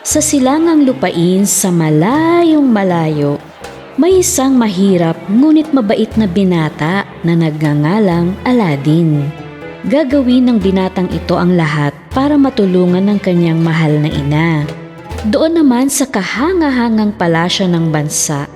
Sa silangang lupain sa malayong malayo, may isang mahirap ngunit mabait na binata na nagngangalang Aladdin. Gagawin ng binatang ito ang lahat para matulungan ng kanyang mahal na ina. Doon naman sa kahangahangang palasyo ng bansa,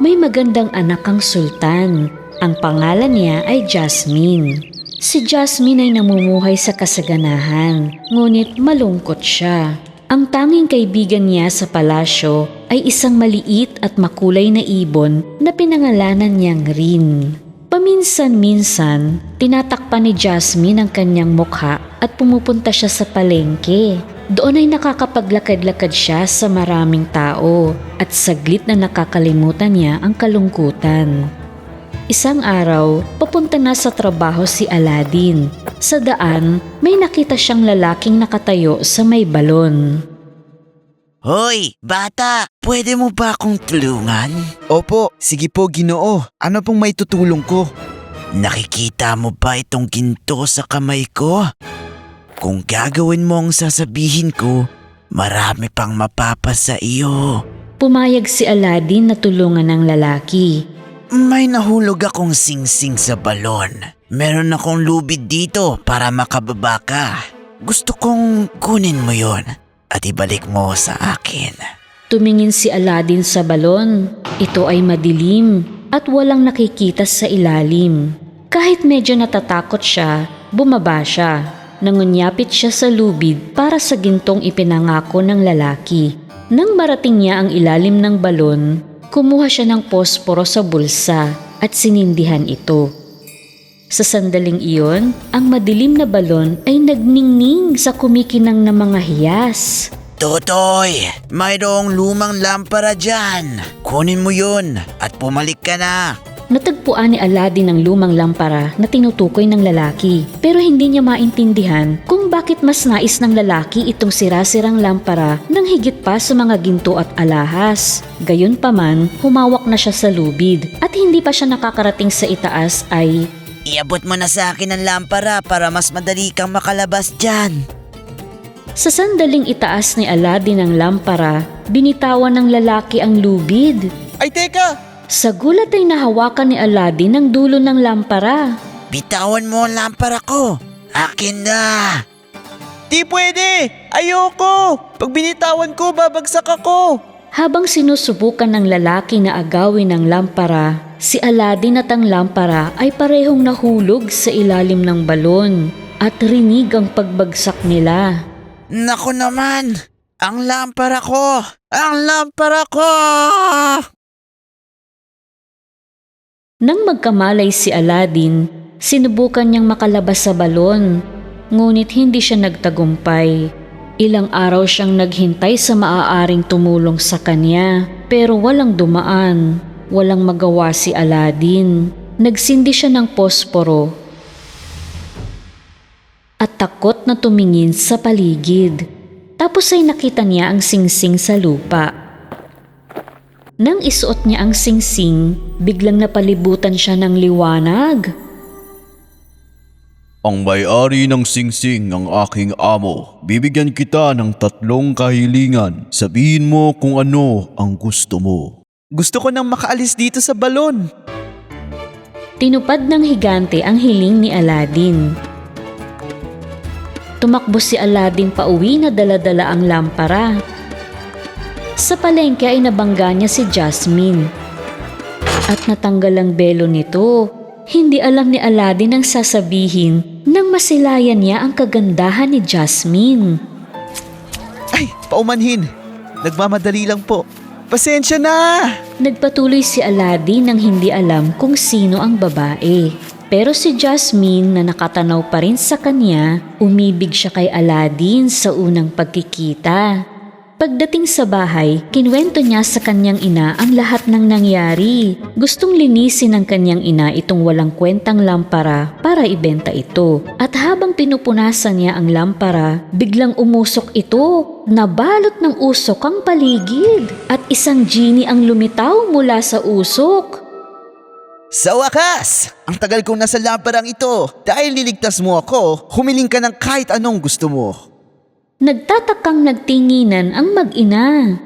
may magandang anak ang sultan. Ang pangalan niya ay Jasmine. Si Jasmine ay namumuhay sa kasaganahan, ngunit malungkot siya. Ang tanging kaibigan niya sa palasyo ay isang maliit at makulay na ibon na pinangalanan niyang Rin. Paminsan-minsan, tinatakpan ni Jasmine ang kanyang mukha at pumupunta siya sa palengke. Doon ay nakakapaglakad-lakad siya sa maraming tao at saglit na nakakalimutan niya ang kalungkutan. Isang araw, papunta na sa trabaho si Aladdin. Sa daan, may nakita siyang lalaking nakatayo sa may balon. Hoy, bata! Pwede mo ba akong tulungan? Opo, sige po ginoo. Ano pong may tutulong ko? Nakikita mo ba itong ginto sa kamay ko? Kung gagawin mo ang sasabihin ko, marami pang mapapasa iyo. Pumayag si Aladdin na tulungan ng lalaki. May nahulog akong singsing sa balon. Meron akong lubid dito para makababa ka. Gusto kong kunin mo yon at ibalik mo sa akin. Tumingin si Aladdin sa balon. Ito ay madilim at walang nakikita sa ilalim. Kahit medyo natatakot siya, bumaba siya. Nangunyapit siya sa lubid para sa gintong ipinangako ng lalaki. Nang marating niya ang ilalim ng balon, kumuha siya ng posporo sa bulsa at sinindihan ito. Sa sandaling iyon, ang madilim na balon ay nagningning sa kumikinang na mga hiyas. Totoy, mayroong lumang lampara dyan. Kunin mo yun at pumalik ka na. Natagpuan ni Aladdin ang lumang lampara na tinutukoy ng lalaki pero hindi niya maintindihan kung bakit mas nais ng lalaki itong sirasirang lampara nang higit pa sa mga ginto at alahas. Gayunpaman, humawak na siya sa lubid at hindi pa siya nakakarating sa itaas ay Iabot mo na sa akin ang lampara para mas madali kang makalabas dyan. sa sandaling itaas ni Aladdin ang lampara, binitawan ng lalaki ang lubid. Ay teka! Sa gulat ay nahawakan ni Aladdin ang dulo ng lampara. Bitawan mo ang lampara ko. Akin na. Di pwede! Ayoko! Pag binitawan ko, babagsak ako! Habang sinusubukan ng lalaki na agawin ang lampara, si Aladdin at ang lampara ay parehong nahulog sa ilalim ng balon at rinig ang pagbagsak nila. Naku naman! Ang lampara ko! Ang lampara ko! Nang magkamalay si Aladdin, sinubukan niyang makalabas sa balon, ngunit hindi siya nagtagumpay. Ilang araw siyang naghintay sa maaaring tumulong sa kanya, pero walang dumaan. Walang magawa si Aladdin. Nagsindi siya ng posporo at takot na tumingin sa paligid. Tapos ay nakita niya ang singsing sa lupa. Nang isuot niya ang singsing, biglang napalibutan siya ng liwanag. Ang may-ari ng singsing ang aking amo. Bibigyan kita ng tatlong kahilingan. Sabihin mo kung ano ang gusto mo. Gusto ko nang makaalis dito sa balon. Tinupad ng higante ang hiling ni Aladdin. Tumakbo si Aladdin pa uwi na daladala ang lampara. Sa palengke ay nabangga niya si Jasmine. At natanggal ang belo nito. Hindi alam ni Aladdin ang sasabihin nang masilayan niya ang kagandahan ni Jasmine. Ay, paumanhin. Nagmamadali lang po. Pasensya na! Nagpatuloy si Aladdin nang hindi alam kung sino ang babae. Pero si Jasmine na nakatanaw pa rin sa kanya, umibig siya kay Aladdin sa unang pagkikita. Pagdating sa bahay, kinwento niya sa kanyang ina ang lahat ng nangyari. Gustong linisin ng kanyang ina itong walang kwentang lampara para ibenta ito. At habang pinupunasan niya ang lampara, biglang umusok ito. Nabalot ng usok ang paligid at isang genie ang lumitaw mula sa usok. Sa wakas! Ang tagal kong nasa lamparang ito. Dahil niligtas mo ako, humiling ka ng kahit anong gusto mo. Nagtatakang nagtinginan ang mag-ina.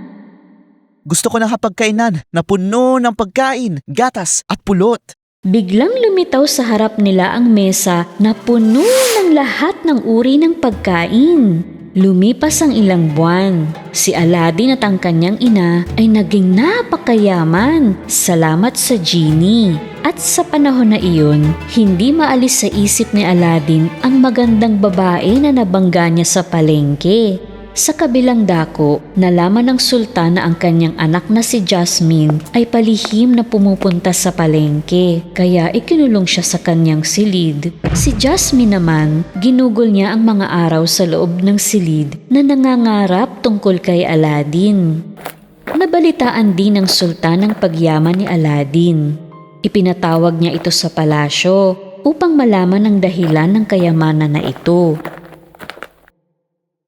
Gusto ko ng hapagkainan na puno ng pagkain, gatas at pulot. Biglang lumitaw sa harap nila ang mesa na puno ng lahat ng uri ng pagkain. Lumipas ang ilang buwan. Si Aladdin at ang kanyang ina ay naging napakayaman. Salamat sa genie. At sa panahon na iyon, hindi maalis sa isip ni Aladdin ang magandang babae na nabangga niya sa palengke. Sa kabilang dako, nalaman ng sultan na ang kanyang anak na si Jasmine ay palihim na pumupunta sa palengke, kaya ikinulong siya sa kanyang silid. Si Jasmine naman, ginugol niya ang mga araw sa loob ng silid na nangangarap tungkol kay Aladdin. Nabalitaan din ng sultan ang pagyaman ni Aladdin. Ipinatawag niya ito sa palasyo upang malaman ang dahilan ng kayamanan na ito.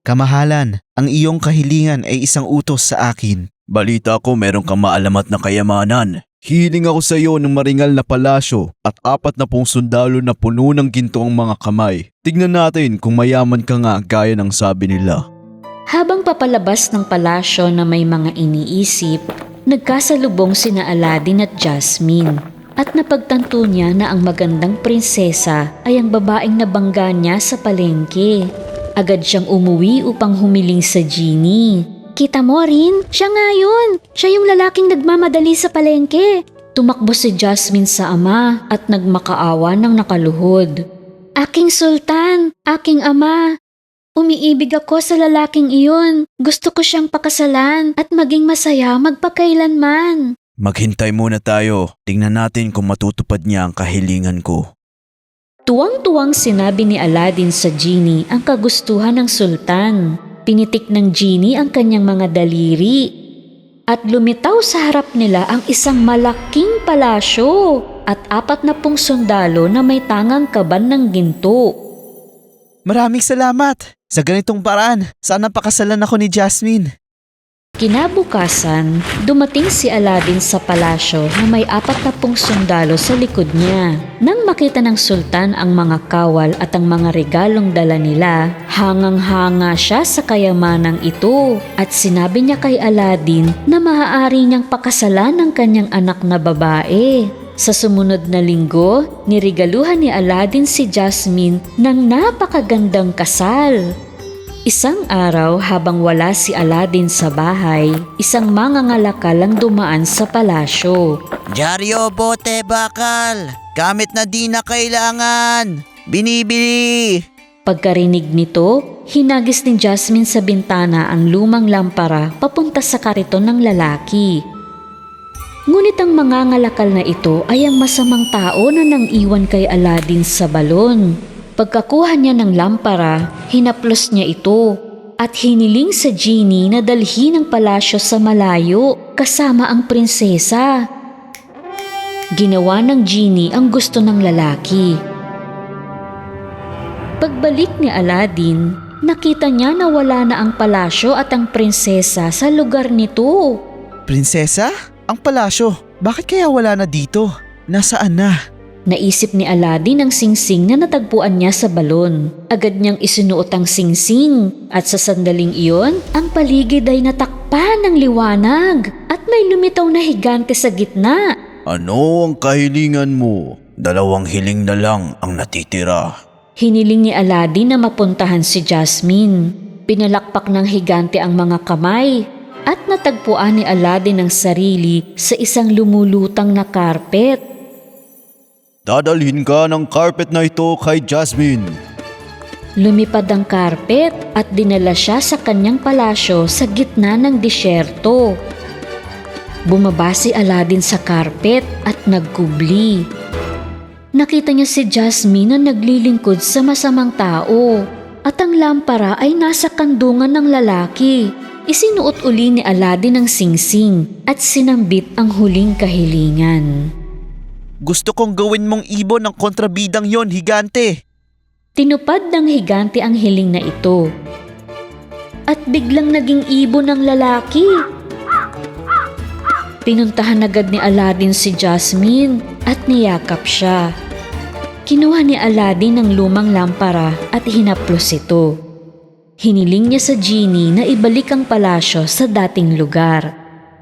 Kamahalan, ang iyong kahilingan ay isang utos sa akin. Balita ko meron kang maalamat na kayamanan. Hiling ako sa iyo ng maringal na palasyo at apat na pong sundalo na puno ng ginto ang mga kamay. Tignan natin kung mayaman ka nga gaya ng sabi nila. Habang papalabas ng palasyo na may mga iniisip, nagkasalubong sina Aladdin at Jasmine at napagtanto niya na ang magandang prinsesa ay ang babaeng nabangga niya sa palengke. Agad siyang umuwi upang humiling sa genie. Kita mo rin, siya nga yun. Siya yung lalaking nagmamadali sa palengke. Tumakbo si Jasmine sa ama at nagmakaawa ng nakaluhod. Aking sultan, aking ama, Umiibig ako sa lalaking iyon. Gusto ko siyang pakasalan at maging masaya magpakailanman. Maghintay muna tayo. Tingnan natin kung matutupad niya ang kahilingan ko. Tuwang-tuwang sinabi ni Aladdin sa genie ang kagustuhan ng sultan. Pinitik ng genie ang kanyang mga daliri. At lumitaw sa harap nila ang isang malaking palasyo at apat na pong sundalo na may tangang kaban ng ginto. Maraming salamat! Sa ganitong paraan, sana pakasalan ako ni Jasmine. Kinabukasan, dumating si Aladdin sa palasyo na may apat na pong sundalo sa likod niya. Nang makita ng sultan ang mga kawal at ang mga regalong dala nila, hangang-hanga siya sa kayamanang ito at sinabi niya kay Aladdin na maaari niyang pakasalan ang kanyang anak na babae. Sa sumunod na linggo, nirigaluhan ni Aladdin si Jasmine ng napakagandang kasal. Isang araw habang wala si Aladdin sa bahay, isang mangangalakal ang dumaan sa palasyo. Dyaryo bote bakal. Gamit na di na kailangan. Binibili. Pagkarinig nito, hinagis ni Jasmine sa bintana ang lumang lampara papunta sa kariton ng lalaki. Ngunit ang mangangalakal na ito ay ang masamang tao na nang iwan kay Aladdin sa balon. Pagkakuha niya ng lampara, hinaplos niya ito at hiniling sa genie na dalhin ang palasyo sa malayo kasama ang prinsesa. Ginawa ng genie ang gusto ng lalaki. Pagbalik ni Aladdin, nakita niya na wala na ang palasyo at ang prinsesa sa lugar nito. Prinsesa? Ang palasyo, bakit kaya wala na dito? Nasaan na? Naisip ni Aladdin ang singsing na natagpuan niya sa balon. Agad niyang isinuot ang singsing at sa sandaling iyon, ang paligid ay natakpan ng liwanag at may lumitaw na higante sa gitna. Ano ang kahilingan mo? Dalawang hiling na lang ang natitira. Hiniling ni Aladdin na mapuntahan si Jasmine. Pinalakpak ng higante ang mga kamay at natagpuan ni Aladdin ang sarili sa isang lumulutang na karpet. Dadalhin ka ng carpet na ito kay Jasmine. Lumipad ang karpet at dinala siya sa kanyang palasyo sa gitna ng disyerto. Bumaba si Aladdin sa karpet at nagkubli. Nakita niya si Jasmine na naglilingkod sa masamang tao at ang lampara ay nasa kandungan ng lalaki. Isinuot uli ni Aladdin ang singsing at sinambit ang huling kahilingan. Gusto kong gawin mong ibon ng kontrabidang yon, higante. Tinupad ng higante ang hiling na ito. At biglang naging ibon ng lalaki. Pinuntahan agad ni Aladdin si Jasmine at niyakap siya. Kinuha ni Aladdin ang lumang lampara at hinaplos ito. Hiniling niya sa genie na ibalik ang palasyo sa dating lugar.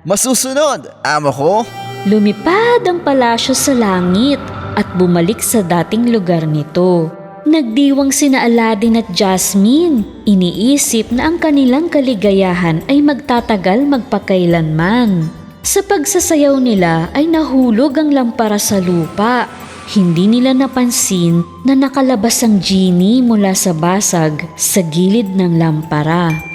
Masusunod, amo ko. Lumipad ang palasyo sa langit at bumalik sa dating lugar nito. Nagdiwang sina Aladdin at Jasmine. Iniisip na ang kanilang kaligayahan ay magtatagal magpakailanman. Sa pagsasayaw nila ay nahulog ang lampara sa lupa. Hindi nila napansin na nakalabas ang genie mula sa basag sa gilid ng lampara.